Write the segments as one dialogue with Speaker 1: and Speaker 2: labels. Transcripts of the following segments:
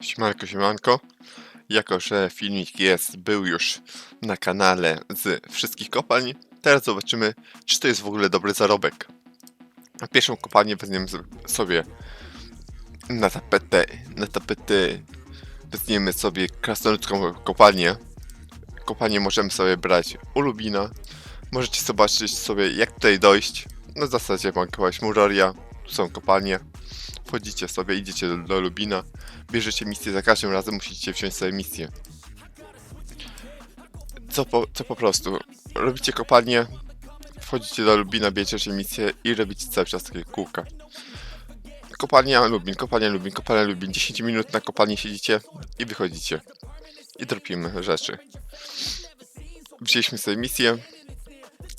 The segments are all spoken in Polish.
Speaker 1: Siemanko, siemanko. Jako, że filmik jest, był już na kanale z wszystkich kopalni, teraz zobaczymy, czy to jest w ogóle dobry zarobek. Pierwszą kopalnię weźmiemy sobie na tapetę, na tapetę weźmiemy sobie krasnoludzką kopalnię. Kopalnię możemy sobie brać u Lubina. Możecie zobaczyć sobie, jak tutaj dojść. Na zasadzie bankować Muroria, tu są kopalnie. Wchodzicie sobie, idziecie do, do Lubina bierzecie misję, za każdym razem musicie wziąć sobie misję. Co po, co po prostu, robicie kopalnię, wchodzicie do Lubina, bierzecie misję i robicie cały czas takie kółka. Kopalnia Lubin, kopalnia Lubin, kopalnia Lubin, 10 minut na kopalni siedzicie i wychodzicie. I tropimy rzeczy. Wzięliśmy sobie misję,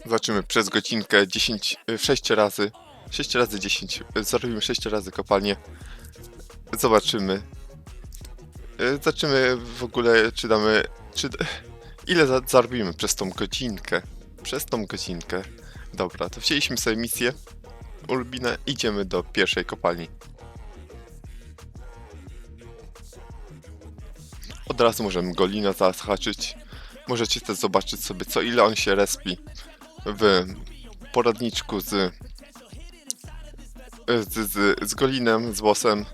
Speaker 1: zobaczymy przez godzinkę 10, y, 6 razy, 6 razy 10, y, zrobimy 6 razy kopalnię, zobaczymy Y, Zobaczymy w ogóle, czy damy. Czy, ile za, zarobimy przez tą godzinkę? Przez tą godzinkę. Dobra, to wzięliśmy sobie misję. Ulbina, idziemy do pierwszej kopalni. Od razu możemy Golina zahaczyć. Możecie też zobaczyć sobie, co ile on się respi w poradniczku z, z, z, z Golinem, z Bossem.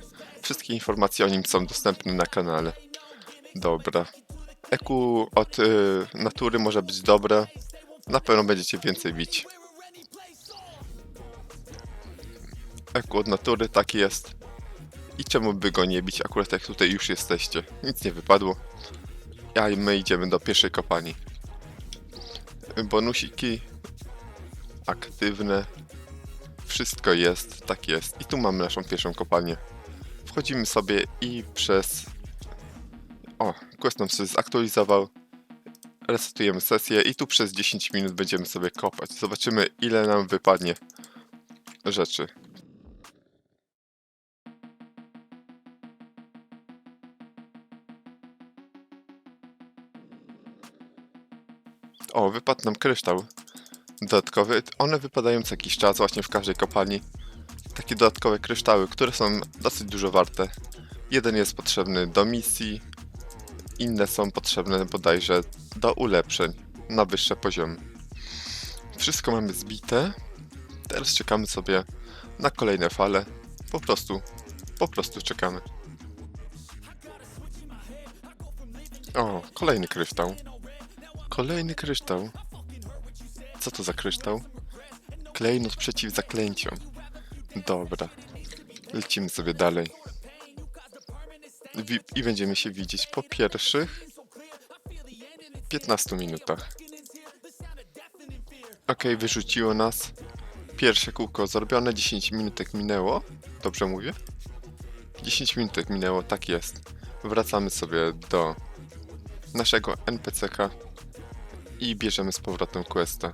Speaker 1: Wszystkie informacje o nim są dostępne na kanale. Dobra. EQ od y, natury może być dobre. Na pewno będziecie więcej bić. EQ od natury taki jest. I czemu by go nie bić akurat jak tutaj już jesteście? Nic nie wypadło. A i my idziemy do pierwszej kopalni. Bonusiki aktywne. Wszystko jest, tak jest. I tu mamy naszą pierwszą kopalnię wchodzimy sobie i przez... O, quest nam się zaktualizował. Resetujemy sesję i tu przez 10 minut będziemy sobie kopać. Zobaczymy ile nam wypadnie rzeczy. O, wypadł nam kryształ dodatkowy. One wypadają co jakiś czas właśnie w każdej kopalni takie dodatkowe kryształy, które są dosyć dużo warte. Jeden jest potrzebny do misji, inne są potrzebne bodajże do ulepszeń na wyższe poziomy. Wszystko mamy zbite. Teraz czekamy sobie na kolejne fale. Po prostu, po prostu czekamy. O, kolejny kryształ. Kolejny kryształ. Co to za kryształ? Klejnot przeciw zaklęciom. Dobra. Lecimy sobie dalej. I będziemy się widzieć po pierwszych 15 minutach. Ok, wyrzuciło nas. Pierwsze kółko zrobione, 10 minutek minęło. Dobrze mówię? 10 minutek minęło, tak jest. Wracamy sobie do naszego NPCK i bierzemy z powrotem questa.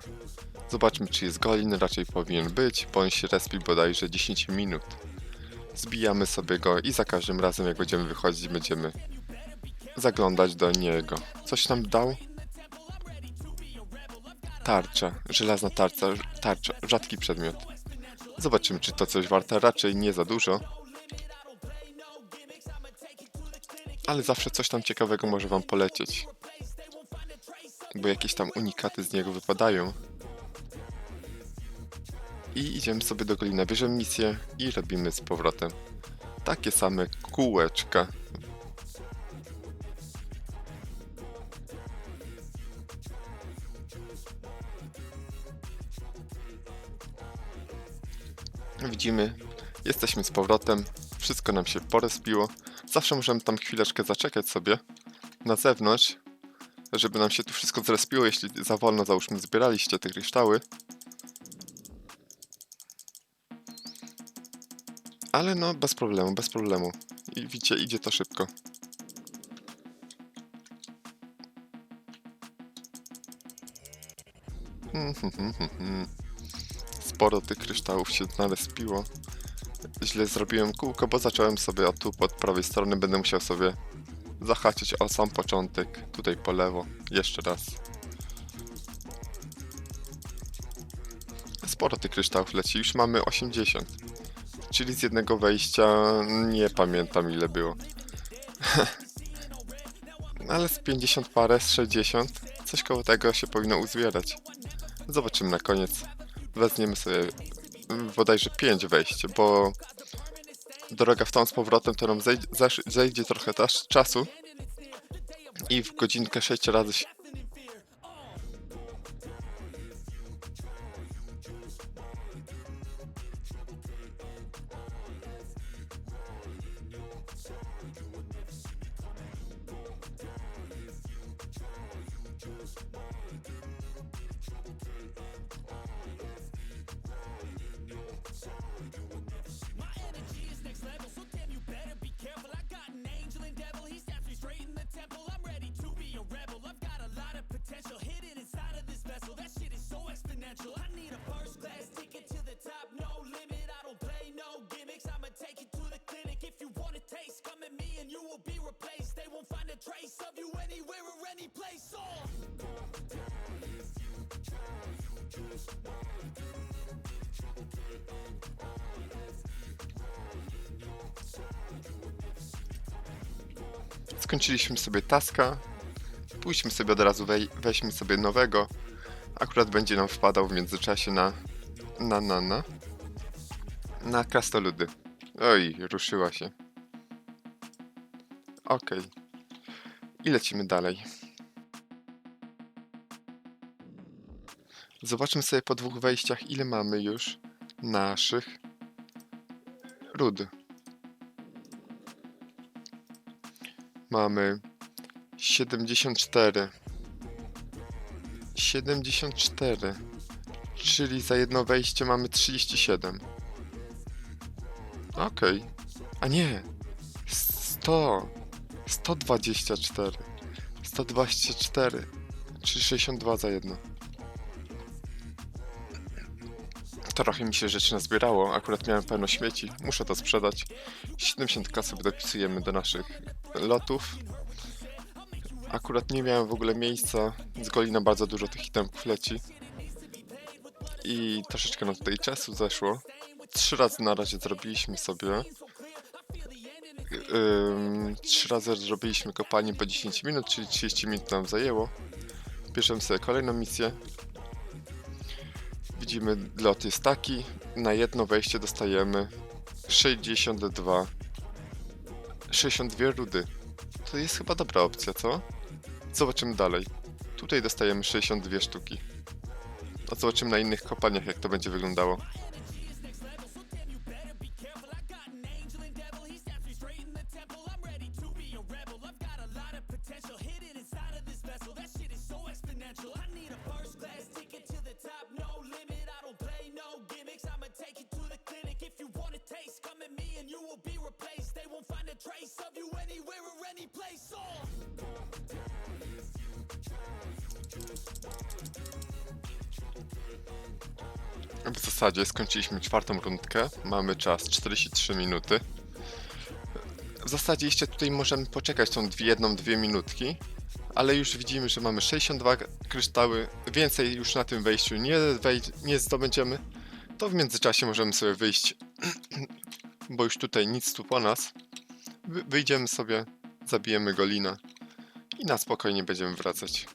Speaker 1: Zobaczmy, czy jest golin, raczej powinien być, bo on się respi bodajże 10 minut. Zbijamy sobie go i za każdym razem, jak będziemy wychodzić, będziemy zaglądać do niego. Coś nam dał? Tarcza, żelazna tarcza, tarcza, rzadki przedmiot. Zobaczymy, czy to coś warte, raczej nie za dużo. Ale zawsze coś tam ciekawego może wam polecieć. Bo jakieś tam unikaty z niego wypadają. I idziemy sobie do Golina, bierzemy misję i robimy z powrotem takie same kółeczka. Widzimy, jesteśmy z powrotem, wszystko nam się porespiło. Zawsze możemy tam chwileczkę zaczekać sobie na zewnątrz, żeby nam się tu wszystko zrespiło, jeśli za wolno załóżmy zbieraliście te kryształy. Ale no, bez problemu, bez problemu. I widzicie, idzie to szybko. Mhm, Sporo tych kryształów się narespiło. Źle zrobiłem kółko, bo zacząłem sobie o tu pod prawej strony. Będę musiał sobie zahaczyć o sam początek. Tutaj po lewo. Jeszcze raz. Sporo tych kryształów leci. Już mamy 80. Czyli z jednego wejścia nie pamiętam ile było. Ale z 50 parę, z 60, coś koło tego się powinno uzbierać. Zobaczymy na koniec. Wezmiemy sobie bodajże 5 wejść, bo droga w tą z powrotem to nam zejdzie, zejdzie trochę czasu i w godzinkę 6 razy się skończyliśmy sobie taska. Pójdźmy sobie od razu, wej- weźmy sobie nowego. Akurat będzie nam wpadał w międzyczasie na. na na na. Na krasnoludy. Oj, ruszyła się. Okej. I lecimy dalej. Zobaczmy sobie po dwóch wejściach, ile mamy już naszych ród. Mamy 74. 74. Czyli za jedno wejście mamy 37. Okej. A nie. 100. 124. 124. Czyli 62 za jedno. Trochę mi się rzeczy nazbierało. Akurat miałem pełno śmieci. Muszę to sprzedać. 70 sobie dopisujemy do naszych lotów. Akurat nie miałem w ogóle miejsca. Z Golina bardzo dużo tych itemków leci. I troszeczkę nam tutaj czasu zeszło. Trzy razy na razie zrobiliśmy sobie. Ym, trzy razy zrobiliśmy kopalnię po 10 minut, czyli 30 minut nam zajęło. Bierzemy sobie kolejną misję. Widzimy, lot jest taki. Na jedno wejście dostajemy 62 62 rudy. To jest chyba dobra opcja, co? Zobaczymy dalej. Tutaj dostajemy 62 sztuki. A zobaczymy na innych kopalniach, jak to będzie wyglądało. W zasadzie skończyliśmy czwartą rundkę. Mamy czas 43 minuty. W zasadzie jeszcze tutaj możemy poczekać tą dwie, jedną, dwie minutki. Ale już widzimy, że mamy 62 kryształy. Więcej już na tym wejściu nie, nie zdobędziemy. To w międzyczasie możemy sobie wyjść, bo już tutaj nic tu po nas. Wy- wyjdziemy sobie, zabijemy Golina i na spokojnie będziemy wracać.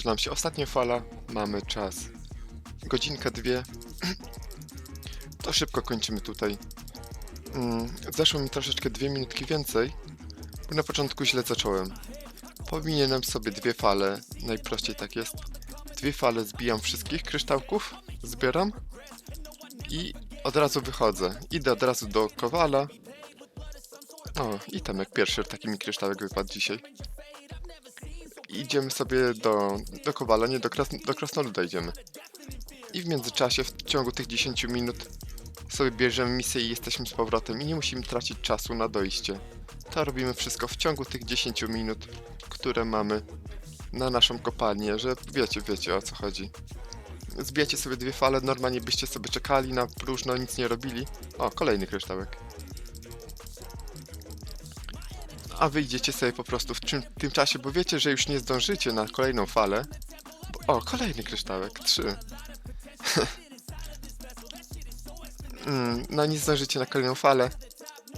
Speaker 1: Zbliży nam się ostatnia fala. Mamy czas. Godzinkę, dwie. To szybko kończymy tutaj. Mm, Zeszło mi troszeczkę dwie minutki więcej, bo na początku źle zacząłem. Powinienem sobie dwie fale, najprościej tak jest. Dwie fale zbijam wszystkich kryształków, zbieram i od razu wychodzę. Idę od razu do kowala. O, i tam jak pierwszy taki mi kryształek wypadł dzisiaj idziemy sobie do, do Kowala, nie do, Kras, do Krasnoluda idziemy. I w międzyczasie, w ciągu tych 10 minut sobie bierzemy misję i jesteśmy z powrotem i nie musimy tracić czasu na dojście. To robimy wszystko w ciągu tych 10 minut, które mamy na naszą kopalnię, że wiecie, wiecie o co chodzi. zbijacie sobie dwie fale, normalnie byście sobie czekali na próżno, nic nie robili. O, kolejny kryształek. A wyjdziecie sobie po prostu w czym, tym czasie, bo wiecie, że już nie zdążycie na kolejną falę. O, kolejny kryształek, trzy. mm, no nie zdążycie na kolejną falę.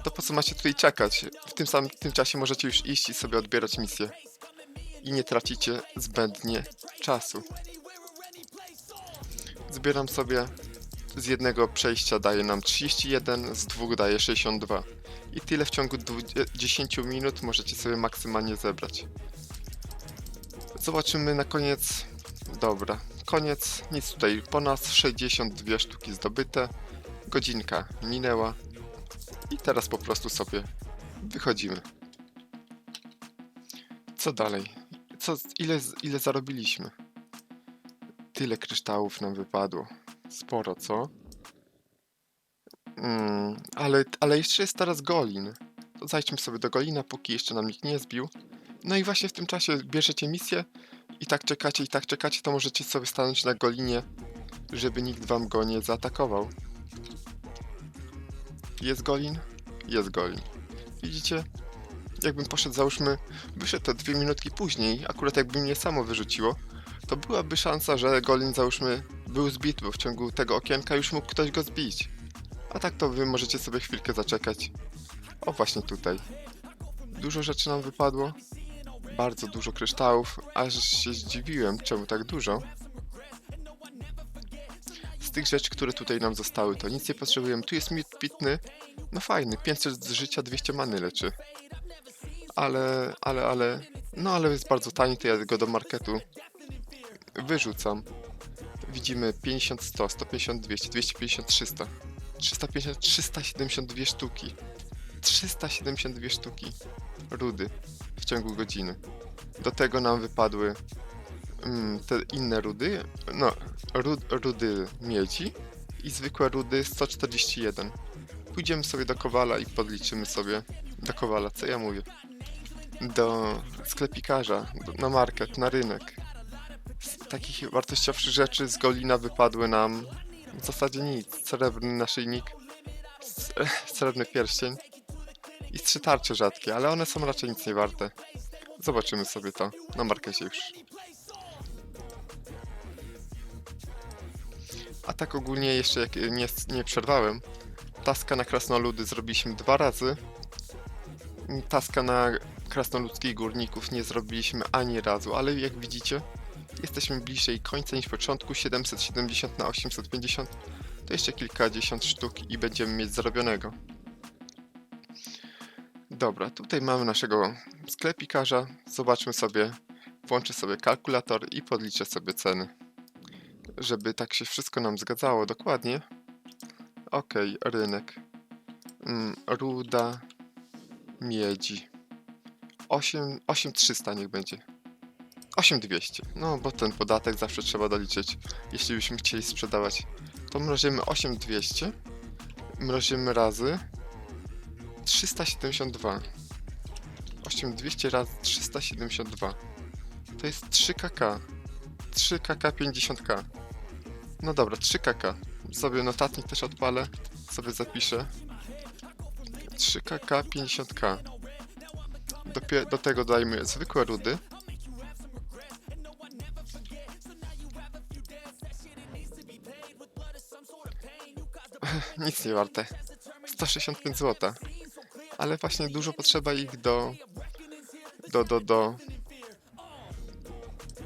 Speaker 1: To po co macie tutaj czekać? W tym samym tym czasie możecie już iść i sobie odbierać misję. I nie tracicie zbędnie czasu. Zbieram sobie z jednego przejścia daje nam 31, z dwóch daje 62. I tyle w ciągu 10 minut możecie sobie maksymalnie zebrać. Zobaczymy na koniec. Dobra, koniec. Nic tutaj. Po nas 62 sztuki zdobyte. Godzinka minęła. I teraz po prostu sobie wychodzimy. Co dalej? Co, ile, ile zarobiliśmy? Tyle kryształów nam wypadło. Sporo, co? Mm, ale, ale jeszcze jest teraz Golin. Zajdźmy sobie do Golina, póki jeszcze nam nikt nie zbił. No i właśnie w tym czasie bierzecie misję i tak czekacie, i tak czekacie, to możecie sobie stanąć na Golinie, żeby nikt wam go nie zaatakował. Jest Golin? Jest Golin. Widzicie? Jakbym poszedł, załóżmy, wyszedł to dwie minutki później, akurat jakby mnie samo wyrzuciło, to byłaby szansa, że Golin, załóżmy, był zbity, bo w ciągu tego okienka już mógł ktoś go zbić. A tak to wy możecie sobie chwilkę zaczekać. O, właśnie tutaj. Dużo rzeczy nam wypadło. Bardzo dużo kryształów, aż się zdziwiłem, czemu tak dużo. Z tych rzeczy, które tutaj nam zostały, to nic nie potrzebujemy. Tu jest miód pitny. No fajny, 500 z życia, 200 many leczy. Ale, ale, ale... No ale jest bardzo tani, to ja go do marketu wyrzucam. Widzimy 50, 100, 150, 200, 250, 300. 350, 372 sztuki. 372 sztuki rudy w ciągu godziny. Do tego nam wypadły mm, te inne rudy, no, rud, rudy miedzi i zwykłe rudy 141. Pójdziemy sobie do Kowala i podliczymy sobie do Kowala, co ja mówię. Do sklepikarza, do, na market, na rynek. Z takich wartościowszych rzeczy z Golina wypadły nam w zasadzie nic. Srebrny naszyjnik, srebrny pierścień i trzy tarcze rzadkie, ale one są raczej nic nie warte. Zobaczymy sobie to na markecie już. A tak ogólnie jeszcze jak nie, nie przerwałem, taska na krasnoludy zrobiliśmy dwa razy. Taska na krasnoludzkich górników nie zrobiliśmy ani razu, ale jak widzicie, jesteśmy bliżej końca niż początku, 770 na 850, to jeszcze kilkadziesiąt sztuk i będziemy mieć zarobionego. Dobra, tutaj mamy naszego sklepikarza, zobaczmy sobie, włączę sobie kalkulator i podliczę sobie ceny. Żeby tak się wszystko nam zgadzało dokładnie. Ok, rynek. Mm, ruda miedzi. 8, 8300 niech będzie. 8200. No, bo ten podatek zawsze trzeba doliczyć, jeśli byśmy chcieli sprzedawać. To mnożymy 8200. Mnożymy razy 372. 8200 razy 372. To jest 3kk. 3kk 50k. No dobra, 3kk. Sobie notatnik też odpalę. Sobie zapiszę. 3kk 50k. Dopie- do tego dajmy zwykłe rudy. Nic nie warte. 165 zł. Ale właśnie dużo potrzeba ich do... Do, do, do...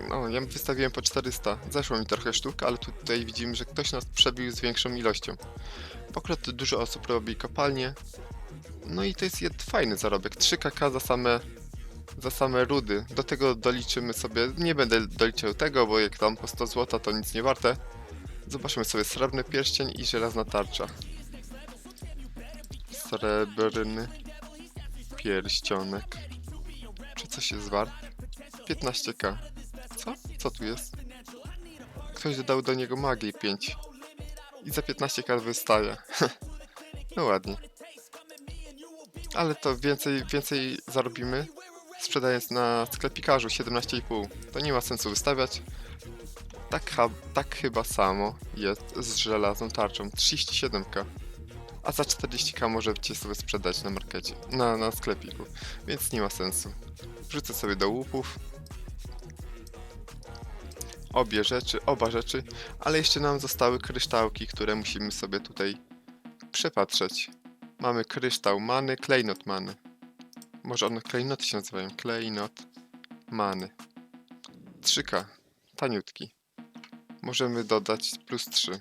Speaker 1: No, ja wystawiłem po 400. Zeszło mi trochę sztuk, ale tutaj widzimy, że ktoś nas przebił z większą ilością. Pokrót dużo osób robi kopalnie. No i to jest fajny zarobek. 3 kk za same za same rudy. Do tego doliczymy sobie, nie będę doliczył tego, bo jak tam po 100 zł to nic nie warte. Zobaczmy sobie srebrny pierścień i żelazna tarcza. Srebrny pierścionek. Czy coś jest wart? 15k. Co? Co tu jest? Ktoś dodał do niego magii 5. I za 15k wystaje. no ładnie. Ale to więcej, więcej zarobimy sprzedając na sklepikarzu 17,5. To nie ma sensu wystawiać. Tak, tak chyba samo jest z żelazną tarczą. 37k. A za 40k możecie sobie sprzedać na markecie, na, na sklepiku, więc nie ma sensu. Wrzucę sobie do łupów. Obie rzeczy, oba rzeczy, ale jeszcze nam zostały kryształki, które musimy sobie tutaj przepatrzeć. Mamy kryształ many, klejnot many. Może one klejnoty się nazywają. Klejnot many. 3K. Taniutki. Możemy dodać plus 3.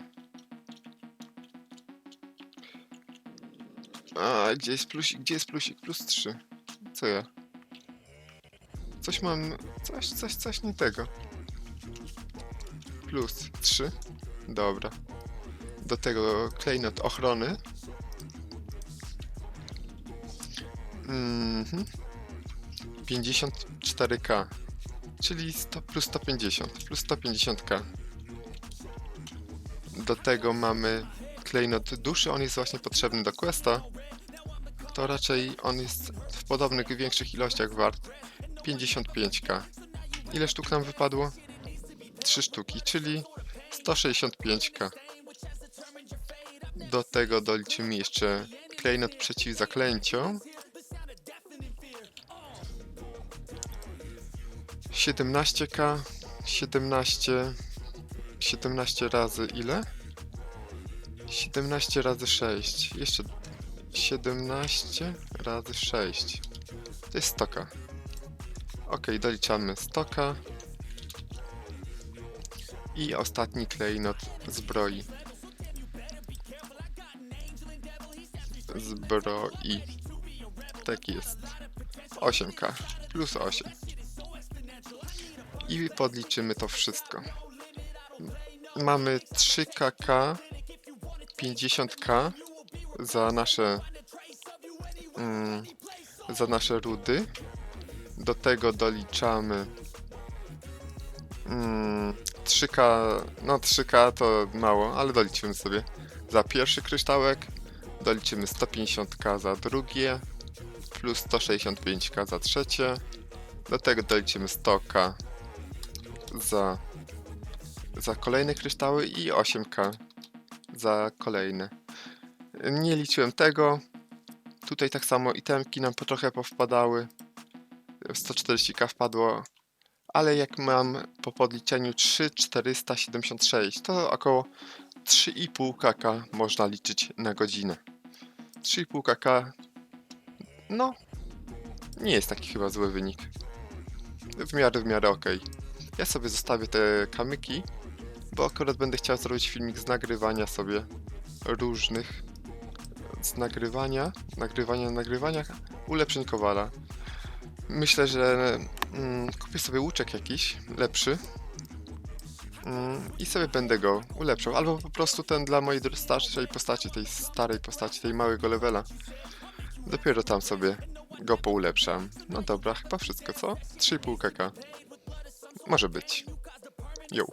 Speaker 1: A, gdzie jest plusik? Gdzie jest plusik? Plus 3. Co ja? Coś mam... Coś, coś, coś nie tego. Plus 3. Dobra. Do tego klejnot ochrony. Mhm. 54k. Czyli 100 plus 150. Plus 150k. Do tego mamy klejnot duszy. On jest właśnie potrzebny do questa. To raczej on jest w podobnych, większych ilościach wart. 55k. Ile sztuk nam wypadło? 3 sztuki, czyli 165k. Do tego doliczymy jeszcze klejnot przeciw zaklęciom. 17k, 17, 17 razy ile? 17 razy 6, jeszcze 17 razy 6, to jest 100k. Ok, doliczamy 100k. I ostatni klejnot zbroi. Zbroi. Tak jest. 8k plus 8 i podliczymy to wszystko. Mamy 3kk, 50k za nasze mm, za nasze rudy. Do tego doliczamy mm, 3k, no 3k to mało, ale doliczymy sobie za pierwszy kryształek, doliczymy 150k za drugie, plus 165k za trzecie, do tego doliczymy 100k za, za kolejne kryształy i 8k za kolejne. Nie liczyłem tego. Tutaj tak samo itemki nam po trochę powpadały. 140k wpadło. Ale jak mam po podliczeniu 3,476, to około 3,5 kk można liczyć na godzinę. 3,5 kk, no, nie jest taki chyba zły wynik. W miarę, w miarę okej. Ja sobie zostawię te kamyki, bo akurat będę chciał zrobić filmik z nagrywania sobie różnych z nagrywania, nagrywania, nagrywania ulepszeń Kowala. Myślę, że mm, kupię sobie łuczek jakiś, lepszy mm, i sobie będę go ulepszał, albo po prostu ten dla mojej starszej postaci, tej starej postaci, tej małego levela. Dopiero tam sobie go poulepszam. No dobra, chyba wszystko, co? 3,5 kk. Może być. Jo.